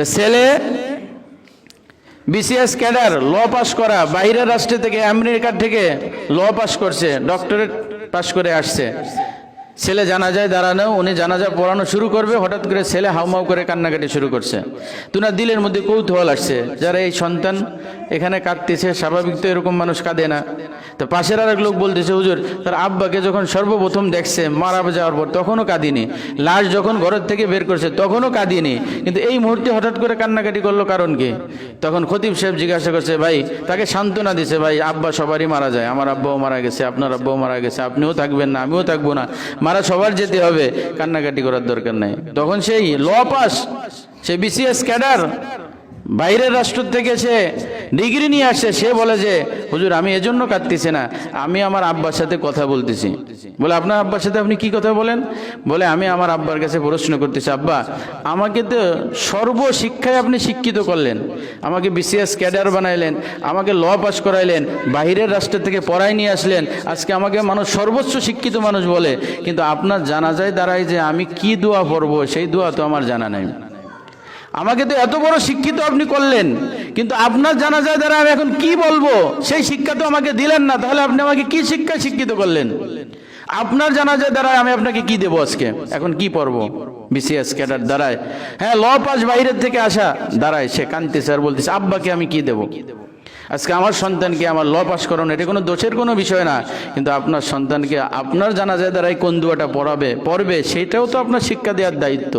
তো ছেলে BCS cadre, ল pass করা, বাইরের রাষ্ট্র থেকে, আমেরিকার থেকে ল পাস করছে, ডক্টরেট পাশ করে আসছে। ছেলে জানাজায় দাঁড়ানো, উনি জানা যায় পড়ানো শুরু করবে, হঠাৎ করে ছেলে হাউমাউ করে কান্নাকাটি শুরু করছে। তুনা দিলের মধ্যে কৌতূহল আসছে, যারা এই সন্তান এখানে কাঁদতেছে, স্বাভাবিক তো এরকম মানুষ কাঁদে না। তো পাশের আর এক লোক বলতেছে, হুজুর, তার আব্বাকে যখন সর্বপ্রথম দেখছে, মারা যাওয়ার পর তখনও কাঁদিনি। লাশ যখন ঘরের থেকে বের করছে, তখনও কাঁদিনি। কিন্তু এই মুহূর্তে হঠাৎ করে কান্নাকাটি করল কারণ কি? তখন খতিব সাহেব জিজ্ঞাসা করছে, ভাই, তাকে সান্ত্বনা দিছে, ভাই, আব্বা সবারই মারা যায়। আমার আব্বাও মারা গেছে, আপনার আব্বাও মারা গেছে, আপনিও থাকবেন না, আমিও থাকব না। মারা সবার যেতে হবে, কান্নাকাটি করার দরকার নাই। তখন সেই ল পাস সে বিসিএস ক্যাডার বাইরের রাষ্ট্র থেকে সে ডিগ্রি নিয়ে আসছে সে বলে যে, হুজুর, আমি এজন্য কাঁদতেছি না, আমি আমার আব্বার সাথে কথা বলতেছি। বলে, আপনার আব্বার সাথে আপনি কি কথা বলেন? বলে, আমি আমার আব্বার কাছে প্রশ্ন করতেছি, আব্বা, আমাকে তো সর্বশিক্ষায় আপনি শিক্ষিত করলেন, আমাকে বিসিএস ক্যাডার বানাইলেন, আমাকে ল পাস করাইলেন বাইরের রাষ্ট্র থেকে পড়াই নিয়ে আসলেন, আজকে আমাকে মানুষ সর্বোচ্চ শিক্ষিত মানুষ বলে, কিন্তু আপনার জানা যায় দাঁড়ায় যে আমি কি দোয়া পড়ব, সেই দোয়া তো আমার জানা নাই। আমাকে তো এত বড় শিক্ষিত আপনি করলেন, কিন্তু আপনার জানা যায় দ্বারা আমি এখন কি বলব? সেই শিক্ষা তো আমাকে দিলেন না, তাহলে আপনি আমাকে কি শিক্ষা শিক্ষিত করলেন? আপনার জানা যায় দ্বারা আমি আপনাকে কি দেবো আজকে? এখন কি পড়ব? বিসিএস ক্যাডার দ্বারায়। হ্যাঁ ল পাস বাইরের থেকে আসা দাঁড়ায় সে কানতেছে আর বলতেছে, আব্বাকে আমি কি দেবো? আজকে আমার সন্তানকে আমার ল পাস করানো, এটা কোনো দোষের কোনো বিষয় না, কিন্তু আপনার সন্তানকে আপনার জানা যায় দ্বারাই কোন দুয়াটা পড়াবে, পড়বে, সেটাও তো আপনার শিক্ষা দেওয়ার দায়িত্ব।